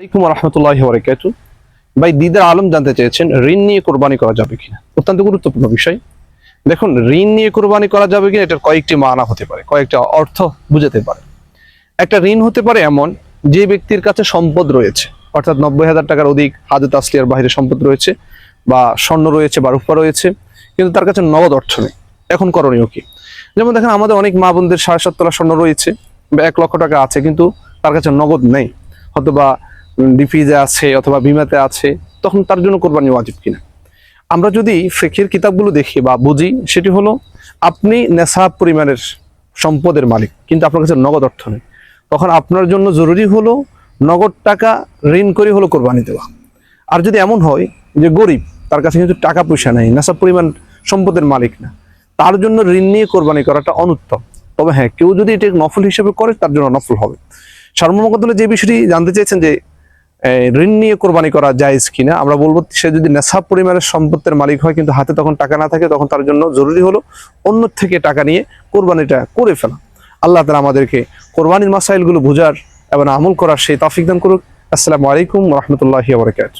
আলাইকুম ভাই, দিদার আলম জানতে চেয়েছেন, ঋণ নিয়ে কোরবানি করা যাবে কিনা? অত্যন্ত গুরুত্বপূর্ণ বিষয়। দেখুন, ঋণ নিয়ে কোরবানি করা যাবে কিনা, এটার কয়েকটি মানা হতে পারে, কয়েকটা অর্থ বুঝাতে পারে। একটা ঋণ হতে পারে এমন, যে ব্যক্তির কাছে সম্পদ রয়েছে, অর্থাৎ নব্বই হাজার টাকার অধিক হাজত আসলিয়ার বাইরে সম্পদ রয়েছে, বা স্বর্ণ রয়েছে, বা রূপা রয়েছে, কিন্তু তার কাছে নগদ অর্থ নেই। এখন করণীয় কি? যেমন দেখেন, আমাদের অনেক মা বোনদের সাড়ে সাত তোলা স্বর্ণ রয়েছে, বা এক লক্ষ টাকা আছে, কিন্তু তার কাছে নগদ নেই হয়তো বা ডিফিজে আছে অথবা বিমাতে আছে, তখন তার জন্য কোরবানি ওয়াজিব কিনা? আমরা যদি ফেকের কিতাবগুলো দেখি বা বুঝি, সেটি হলো, আপনি নেশাব পরিমাণের সম্পদের মালিক, কিন্তু আপনার কাছে নগদ অর্থ নেই। তখন আপনার জন্য জরুরি হলো, নগদ টাকা ঋণ করে হলো কোরবানি দেওয়া। আর যদি এমন হয় যে গরিব, তার কাছে কিন্তু টাকা পয়সা নেই, নেশাব পরিমাণ সম্পদের মালিক না, তার জন্য ঋণ নিয়ে কোরবানি করাটা অনুত্তম। তবে হ্যাঁ কেউ যদি এটা নফল হিসেবে করে, তার জন্য নফল হবে। সর্বমকদলে যে বিষয়টি জানতে চেয়েছেন যে ঋণ নিয়ে কোরবানি করা যায় কিনা, আমরা বলব সে যদি নেশা পরিমাণের সম্পত্তির মালিক হয়, কিন্তু হাতে তখন টাকা না থাকে, তখন তার জন্য জরুরি হলো অন্য থেকে টাকা নিয়ে কোরবানিটা করে ফেলা। আল্লাহ তালা আমাদেরকে কোরবানির মাসাইলগুলো বোঝার এবং আমল করার সেই তাফিক দান করুক। আসসালামু আলাইকুম রহমতুল্লাহ বরকাত